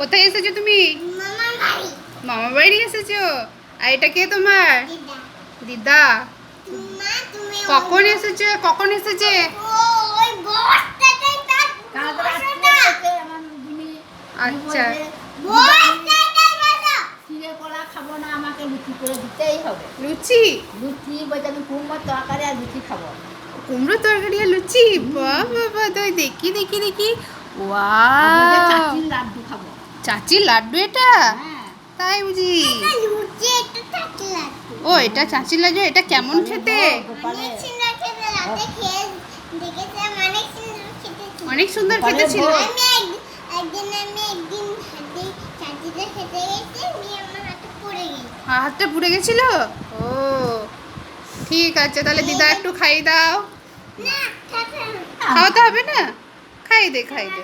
কোথায় এসেছ তুমি? মামা বাড়ি এসেছ? আর এটা কে তোমার? দিদা। কখন এসেছে? কখন এসেছে? ও আচ্ছা। লুচি? লুচি বলতে আমি তরকারি আর লুচি? খাব কুমড়ো তরকারি আর লুচি বাবা দেখি। দেখি দেখি লাড্ডু খাব। চাচির লাড্ডু এটা? হ্যাঁ। তাই বুঝি। ও এটা চাচির লাড্ডু এটা কেমন খেতে? অনেক সুন্দর খেতে ছিল। হাতটা পুড়ে গেছিল? ও ঠিক আছে তাহলে দিদা একটু খাইয়ে দাও। খাওয়াতে হবে না। খাই দে খাই দে।